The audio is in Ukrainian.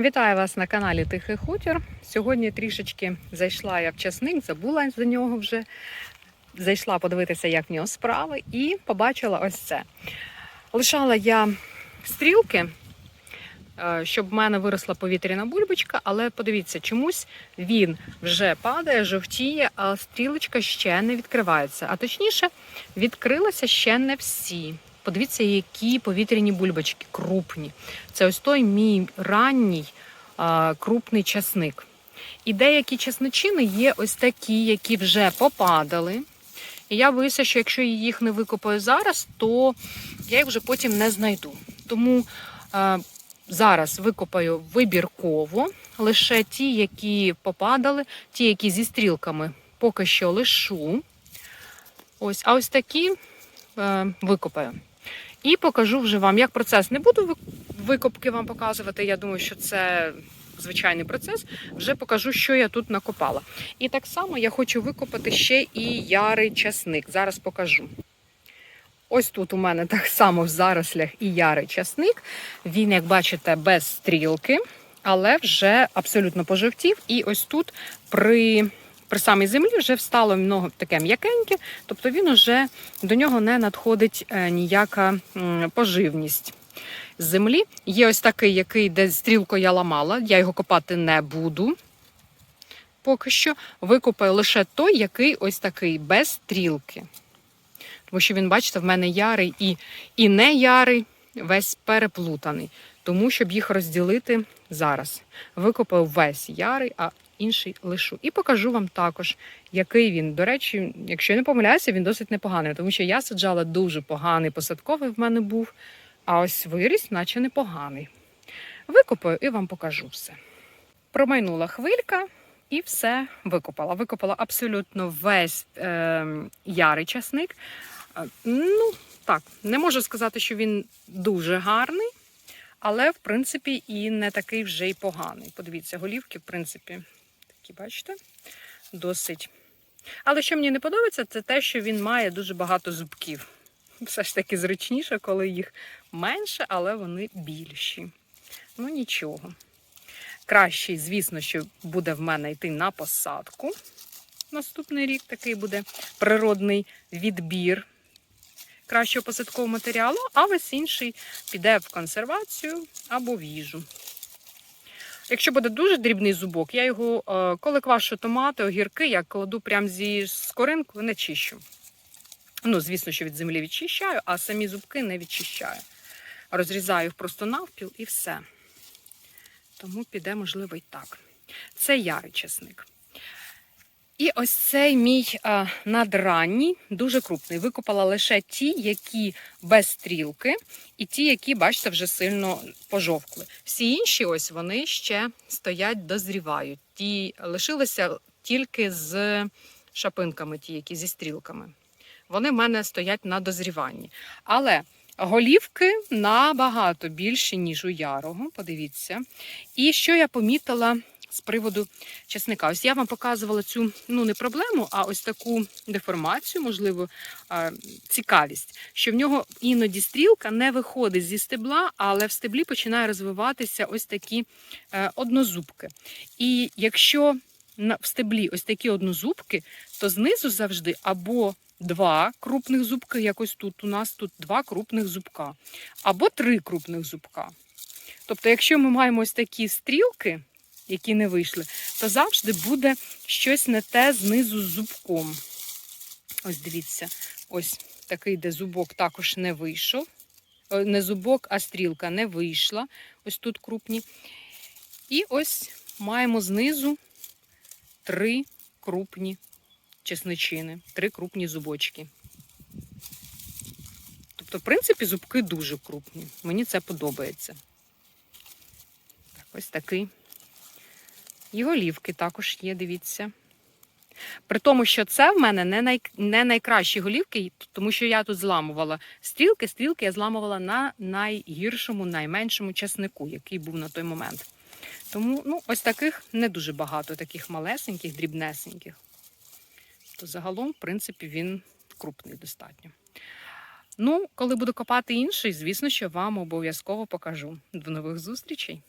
Вітаю вас на каналі Тихий Хутір. Сьогодні трішечки зайшла я в часник, забула за нього вже. Зайшла подивитися, як в нього справи, і побачила ось це. Лишала я стрілки, е, щоб в мене виросла повітряна бульбочка, але подивіться, чомусь він вже падає, жовтіє, а стрілочка ще не відкривається. А точніше, відкрилися ще не всі. Подивіться, які повітряні бульбочки крупні. Це ось той мій ранній а, крупний часник. І деякі часничини є ось такі, які вже попадали. І я боюся, що якщо їх не викопаю зараз, то я їх вже потім не знайду. Тому а, зараз викопаю вибірково лише ті, які попадали, ті, які зі стрілками поки що лишу. Ось, а ось такі е, викопаю. І покажу вже вам, як процес. Не буду викопки вам показувати. Я думаю, що це звичайний процес. Вже покажу, що я тут накопала. І так само я хочу викопати ще і ярий часник. Зараз покажу. Ось тут у мене так само в зарослях і ярий часник. Він, як бачите, без стрілки, але вже абсолютно пожовтів. І ось тут при, при самій землі вже встало много таке м'якеньке, тобто він уже до нього не надходить е, ніяка поживність. З землі є ось такий, який де стрілку я ламала. Я його копати не буду. Поки що викопаю лише той, який ось такий, без стрілки. Тому що він, бачите, в мене ярий і, і не ярий, весь переплутаний. Тому, щоб їх розділити зараз. Викопаю весь ярий, а інший лишу. І покажу вам також, який він. До речі, якщо я не помиляюся, він досить непоганий, тому що я саджала дуже поганий посадковий в мене був, а ось виріс, наче непоганий. Викопаю і вам покажу все. Промайнула хвилька. І все викопала. Викопала абсолютно весь е, ярий часник. Е, Ну, так, не можу сказати, що він дуже гарний, але, в принципі, і не такий вже й поганий. Подивіться, голівки, в принципі, такі, бачите, досить. Але що мені не подобається, це те, що він має дуже багато зубків. Все ж таки зручніше, коли їх менше, але вони більші. Ну, нічого. Кращий, звісно, що буде в мене йти на посадку. Наступний рік такий буде природний відбір кращого посадкового матеріалу, а весь інший піде в консервацію або в їжу. Якщо буде дуже дрібний зубок, я його, е, коли квашу томати, огірки, я кладу прямо зі скоринку, не чищу. Ну, звісно, що від землі відчищаю, а самі зубки не відчищаю. Розрізаю їх просто навпіл і все. Тому піде, можливо, і так. Це ярий чесник. І ось цей мій а, надранній, дуже крупний. Викопала лише ті, які без стрілки, і ті, які, бачите, вже сильно пожовкли. Всі інші, ось вони ще стоять, дозрівають. Ті лишилися тільки з шапинками, ті, які зі стрілками. Вони в мене стоять на дозріванні. Але голівки набагато більші, ніж у ярого. Подивіться. І що я помітила з приводу чесника? Ось я вам показувала цю ну не проблему, а ось таку деформацію, можливо, цікавість, що в нього іноді стрілка не виходить зі стебла, але в стеблі починає розвиватися ось такі е, однозубки. І якщо в стеблі ось такі однозубки, то знизу завжди або два крупних зубки, якось тут у нас тут два крупних зубка, або три крупних зубка. Тобто, якщо ми маємо ось такі стрілки, які не вийшли, то завжди буде щось не те знизу з зубком. Ось дивіться, ось такий, де зубок також не вийшов. Не зубок, а стрілка не вийшла. Ось тут крупні. І ось маємо знизу три крупні чесничини, три крупні зубочки. Тобто, в принципі, зубки дуже крупні. Мені це подобається. Так, ось такий. І голівки також є, дивіться. При тому, що це в мене не, най... не найкращі голівки, тому що я тут зламувала стрілки, стрілки я зламувала на найгіршому, найменшому часнику, який був на той момент. Тому ну, ось таких не дуже багато, таких малесеньких, дрібнесеньких. То загалом, в принципі, він крупний достатньо. Ну, коли буду копати інший, звісно, що вам обов'язково покажу. До нових зустрічей!